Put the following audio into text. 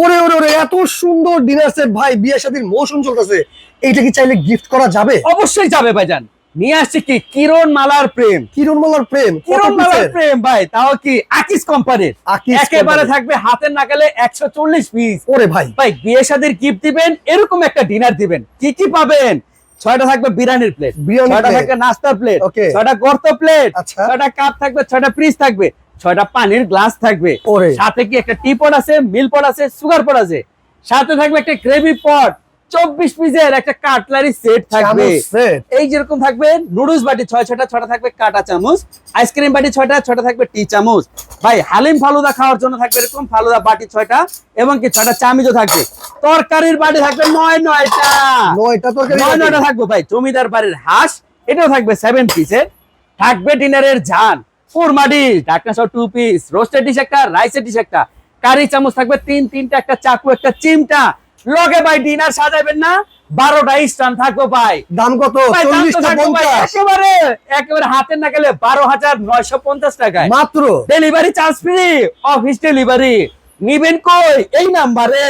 ওরে ওরে ওরে এত সুন্দর ডিনার সেট ভাই মৌসুম চলতেছে। এইটা কি চাইলে গিফট করা যাবে? অবশ্যই যাবে ভাইজান। নিয়ে আসছে কি? কিরণ মালার প্রেম। কিরণমালার প্রেম? কিরণ মালার প্রেম ভাই তাও কি আকিস কোম্পানির? একেবারে থাকবে হাতের নাগালে একশো চল্লিশ পিস ওরে ভাই। ভাই বিয়ে শাদীর গিফট দিবেন এরকম একটা ডিনার দিবেন। কি কি পাবেন? ছয়টা থাকবে বিরিয়ানির প্লেট ছয়টা থাকবে নাস্তার প্লেট. ছয়টা গর্ত প্লেট আচ্ছা। ছয়টা কাপ থাকবে ছয়টা ফ্রিজ থাকবে। ছয়টা পানির গ্লাস থাকবে। ওরে। সাথে কি একটা টি পট আছে মিল পট আছে সুগার পট আছে? সাথে থাকবে একটা গ্রেভি পট চব্বিশ পিসের একটা কাটলারি সেট থাকবে। এই যেরকম থাকবে নুডলস বাটি ছয় ছয়টা ছটা থাকবে কাটা চামচ আইসক্রিম বাটি ছয়টা ছটা থাকবে টি চামচ। ভাই হালিম ফালুদা খাওয়ার জন্য থাকবে এরকম ফালুদা বাটি ছয়টা এবং কি ছয়টা চামিজও থাকবে। তরকারির বাটি থাকবে নয় নয়টা। নয়টা তরকারি নয় নয়টা থাকবে ভাই জমিদার বাড়ির হাঁস এটাও থাকবে সেভেন পিসের থাকবে ডিনারের ঝান কোরমা ডিশ ঢাকনা সহ টু পিস রোস্টেড ডিশ একটা রাইসের ডিশ একটা। কারি চামচ থাকবে তিন তিনটা একটা চাকু একটা চিমটা। লগে ভাই ডিনার সাজাবেন না বারোটা স্টান থাকবে ভাই। দাম কত? একেবারে একেবারে হাতের না গেলে বারো হাজার নয়শো পঞ্চাশ টাকায়। মাত্র? Delivery charge free office delivery নিবেন কই? এই নাম্বারে